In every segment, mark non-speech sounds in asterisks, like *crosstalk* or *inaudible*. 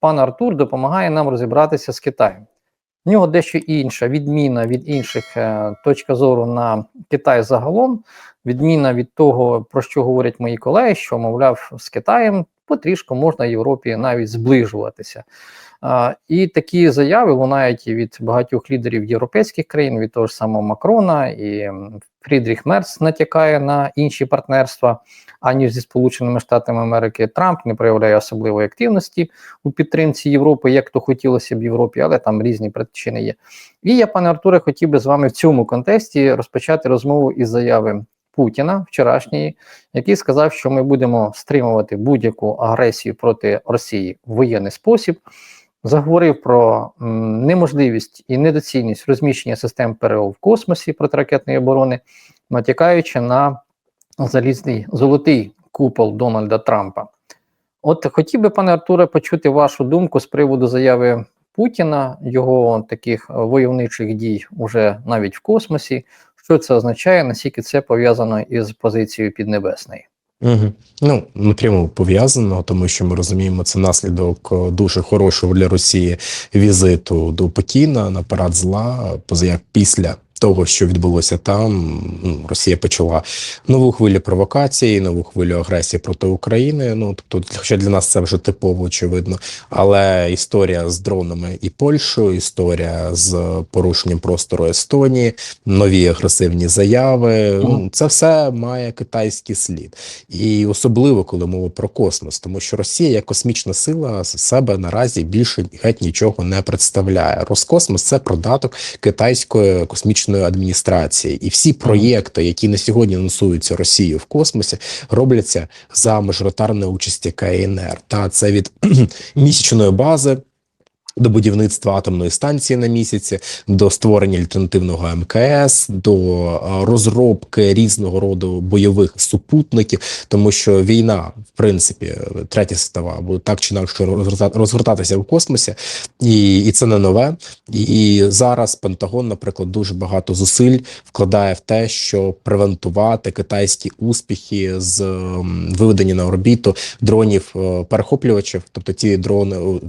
пан Артур допомагає нам розібратися з Китаєм. В нього дещо інша відміна від інших е, точка зору на Китай загалом, відміна від того, про що говорять мої колеги, що, мовляв, з Китаєм потрішку можна Європі навіть зближуватися. І такі заяви лунають і від багатьох лідерів європейських країн, від того ж самого Макрона, і Фрідріх Мерц натякає на інші партнерства, аніж зі Сполученими Штатами Америки. Трамп не проявляє особливої активності у підтримці Європи, як то хотілося б Європі, але там різні причини є. І я, пане Артуре, хотів би з вами в цьому контексті розпочати розмову із заяви Путіна вчорашньої, який сказав, що ми будемо стримувати будь-яку агресію проти Росії в воєнний спосіб. Заговорив про неможливість і недоцільність розміщення систем ПРО в космосі протиракетної оборони, натякаючи на залізний золотий купол Дональда Трампа. От хотів би, пане Артуре, почути вашу думку з приводу заяви Путіна, його таких войовничих дій уже навіть в космосі. Що це означає, наскільки це пов'язано із позицією Піднебесної? Угу. Ну, напряму пов'язано, тому що ми розуміємо, це наслідок е, дуже хорошого для Росії візиту до Пекіна на парад зла, поза як після. Того, що відбулося там, ну, Росія почала нову хвилю провокації, нову хвилю агресії проти України. Ну тобто, хоча для нас це вже типово очевидно. Але історія з дронами і Польщею, історія з порушенням простору Естонії, нові агресивні заяви. Ну, це все має китайський слід, і особливо коли мова про космос, тому що Росія як космічна сила себе наразі більше геть нічого не представляє. Роскосмос це продаток китайської космічної адміністрації, і всі проєкти, які на сьогодні анонсуються Росією в космосі, робляться за мажоритарної участі КНР. Та це від *clears throat* місячної бази. До будівництва атомної станції на місяці, до створення альтернативного МКС, до е, розробки різного роду бойових супутників, тому що війна, в принципі, третя світова, буде так чи інакше розгортатися в космосі, і, і це не нове. І зараз Пентагон, наприклад, дуже багато зусиль вкладає в те, щоб превентувати китайські успіхи з виведення на орбіту дронів е, перехоплювачів, тобто ті дрони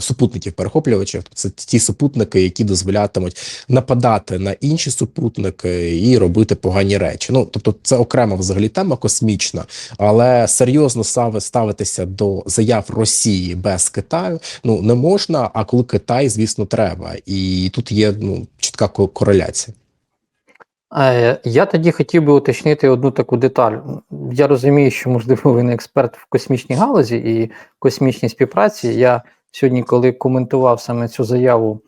супутників перехоплювачів, це ті супутники, які дозволятимуть нападати на інші супутники і робити погані речі. Ну тобто, це окрема взагалі тема космічна, але серйозно ставитися до заяв Росії без Китаю ну не можна. А коли Китай, звісно, треба, і тут є ну чітка ко- кореляція. Е, Я тоді хотів би уточнити одну таку деталь. Я розумію, що, можливо, ви не експерт в космічній галузі і космічній співпраці. Я сьогодні, коли коментував саме цю заяву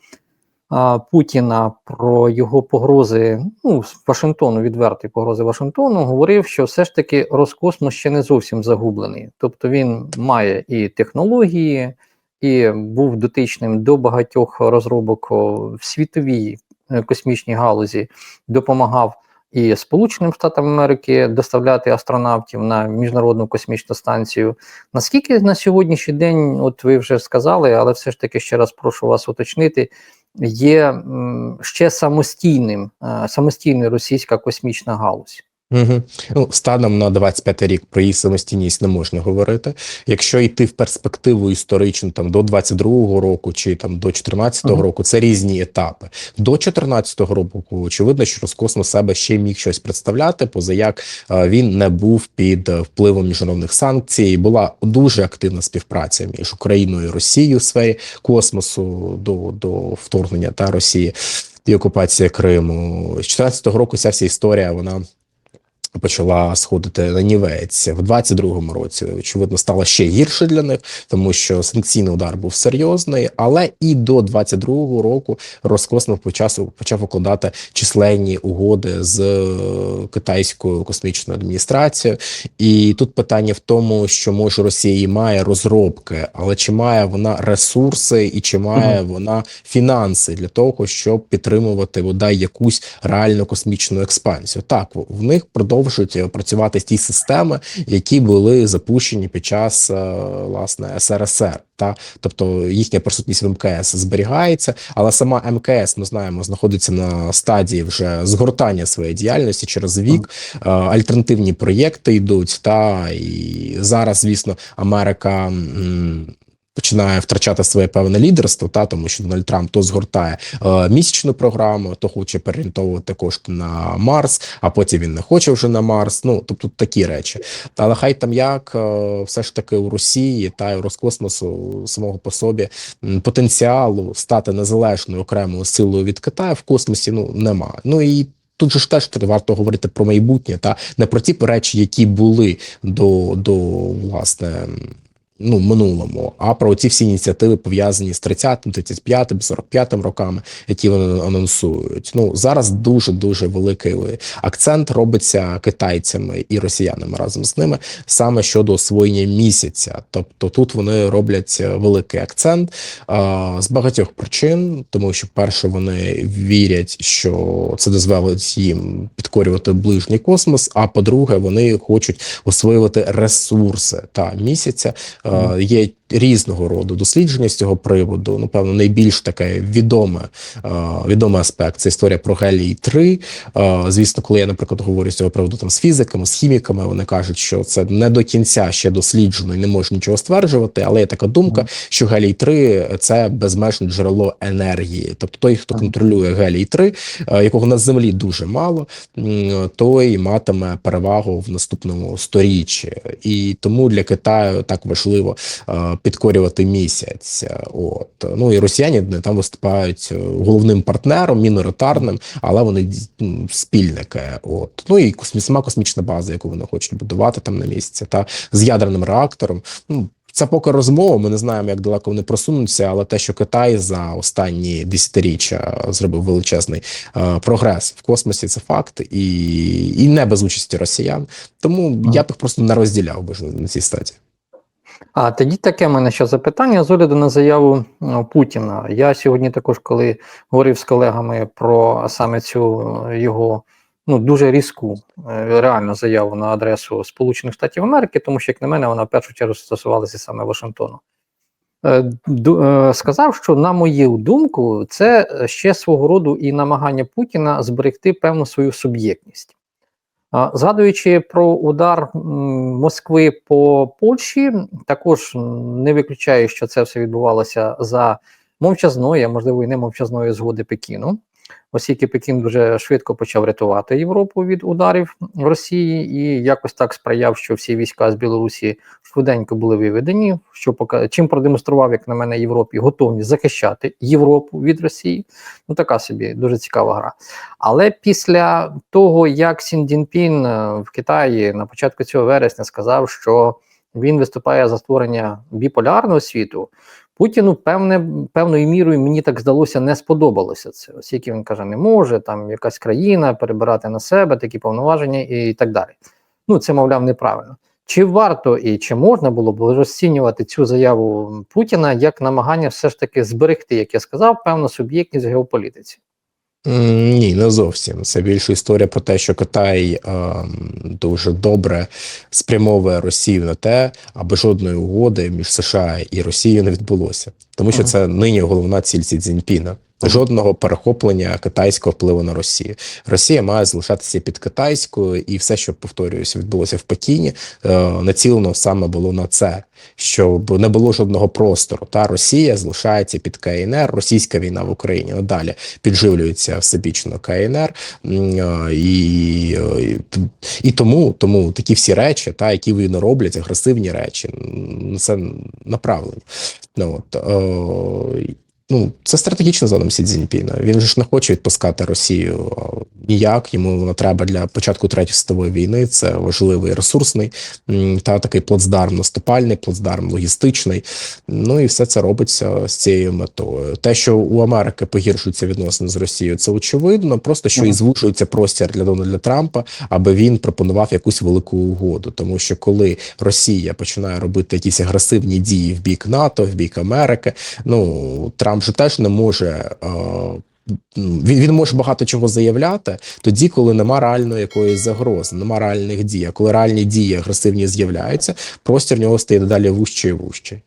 а, Путіна про його погрози, ну, Вашингтону, відверті погрози Вашингтону, говорив, що все ж таки Роскосмос ще не зовсім загублений. Тобто він має і технології, і був дотичним до багатьох розробок в світовій е, космічній галузі, допомагав і Сполученим Штатам Америки доставляти астронавтів на міжнародну космічну станцію. Наскільки на сьогоднішній день, от ви вже сказали, але все ж таки ще раз прошу вас уточнити, є ще самостійним, самостійна російська космічна галузь? Угу. Ну, станом на 25 рік про її самостійність не можна говорити. Якщо йти в перспективу історичну там до 22-го року чи там до 14-го Мгм. року, це різні етапи. До 14-го року очевидно, що Роскосмос себе ще міг щось представляти, поза як він не був під е, впливом міжнародних санкцій. Була дуже активна співпраця між Україною і Росією в сфері космосу до, до вторгнення та Росії і окупація Криму. З 14-го року ця вся історія вона почала сходити на нівець в 22-му році. Очевидно, стало ще гірше для них, тому що санкційний удар був серйозний. Але і до 22-го року Роскосмос почав почав укладати численні угоди з е, китайською космічною адміністрацією. І тут питання в тому, що може Росія і має розробки, але чи має вона ресурси і чи має вона фінанси для того, щоб підтримувати бодай якусь реальну космічну експансію? Так, в- них продовжують працювати ті системи, які були запущені під час е, власне СРСР. Та тобто їхня присутність в МКС зберігається, але сама МКС ми знаємо знаходиться на стадії вже згортання своєї діяльності через вік. Е, Альтернативні проєкти йдуть. Та і зараз, звісно, Америка. Починає втрачати своє певне лідерство, та тому що Дональд Трамп то згортає е, місячну програму, то хоче переорієнтовувати кошти на Марс, а потім він не хоче вже на Марс. Ну тобто такі речі. Але хай там як е, все ж таки у Росії та у Роскосмосу самого по собі потенціалу стати незалежною окремою силою від Китаю в космосі ну немає. Ну і Тут же ж теж варто говорити про майбутнє, та не про ті речі, які були до, до власне. Ну, минулому, а про ці всі ініціативи пов'язані з 30-м, 35-м, 45-м роками, які вони анонсують. Ну зараз дуже дуже великий акцент робиться китайцями і росіянами разом з ними саме щодо освоєння місяця. Тобто тут вони роблять великий акцент а, з багатьох причин, тому що перше вони вірять, що це дозволить їм підкорювати ближній космос. А по-друге, вони хочуть освоювати ресурси та місяця. Е, Є різного роду дослідження з цього приводу. Ну, певно, найбільш таке відоме е, відомий аспект це історія про гелій 3 Е, Звісно, коли я, наприклад, говорю з цього приводу там з фізиками, з хіміками, вони кажуть, що це не до кінця ще досліджено і не можна нічого стверджувати. Але є така думка, що гелій 3 це безмежне джерело енергії. Тобто той, хто контролює гелій 3 е, якого на землі дуже мало, той матиме перевагу в наступному сторіччі, і тому для Китаю так важливо підкорювати місяць. От ну і росіяни там виступають е, головним партнером, міноритарним, але вони спільники. От ну і космі, сама космічна база, яку вони хочуть будувати там на місяці, та з ядерним реактором. Ну це поки розмова. Ми не знаємо, як далеко вони просунуться, але те, що Китай за останні десятиріччя зробив величезний е, прогрес в космосі, це факт, і, і не без участі росіян. Тому я б їх просто не розділяв би на цій стадії. А тоді таке в мене ще запитання з огляду на заяву Путіна. Я сьогодні також, коли говорив з колегами про саме цю е, його ну дуже різку е, реальну заяву на адресу Сполучених Штатів Америки, тому що, як на мене, вона в першу чергу стосувалася саме Вашингтону. Е, Сказав, що на мою думку, це ще свого роду і намагання Путіна зберегти певну свою суб'єктність. Згадуючи про удар Москви по Польщі, також не виключаю, що це все відбувалося за мовчазної, а можливо і не мовчазної згоди Пекіну, оскільки Пекін дуже швидко почав рятувати Європу від ударів в Росії і якось так сприяв, що всі війська з Білорусі швиденько були виведені, що пока- чим продемонстрував, як на мене, Європі готовність захищати Європу від Росії. Ну така собі дуже цікава гра. Але після того, як Сін Цзіньпін е, в Китаї на початку цього вересня сказав, що він виступає за створення біполярного світу, Путіну певне, певною мірою мені так здалося, не сподобалося це. Оскільки він каже, не може там якась країна перебирати на себе такі повноваження і так далі. Ну, це, мовляв, неправильно. Чи варто і чи можна було б розцінювати цю заяву Путіна як намагання все ж таки зберегти, як я сказав, певну суб'єктність в геополітиці? Ні, не зовсім. Це більше історія про те, що Китай е, дуже добре спрямовує Росію на те, аби жодної угоди між США і Росією не відбулося, тому що Ага. це нині головна ціль Сі Цзіньпіна. Жодного перехоплення китайського впливу на Росію. Росія має залишатися під китайською, і все, що повторююся, відбулося в Пекіні, е, націлено саме було на це, щоб не було жодного простору. Та Росія залишається під КНР, російська війна в Україні надалі підживлюється всебічно КНР, е, і, і, тому, тому такі всі речі, та які вони роблять, агресивні речі, це направлені. Ну от е, Ну, це стратегічна зона Сі Цзіньпіна. Він же ж не хоче відпускати Росію ніяк. Йому вона треба для початку третьої світової війни. Це важливий ресурсний та такий плацдарм наступальний, плацдарм логістичний. Ну і все це робиться з цією метою. Те, що у Америки погіршуються відносини з Росією, це очевидно. Просто що і звужується простір для Дональда Трампа, аби він пропонував якусь велику угоду. Тому що коли Росія починає робити якісь агресивні дії в бік НАТО, в бік Америки, ну Трамп же теж не може. Е, він, він може багато чого заявляти тоді, коли нема реальної якоїсь загрози, нема реальних дій. А коли реальні дії агресивні з'являються, простір нього стає дедалі вужче і вужче.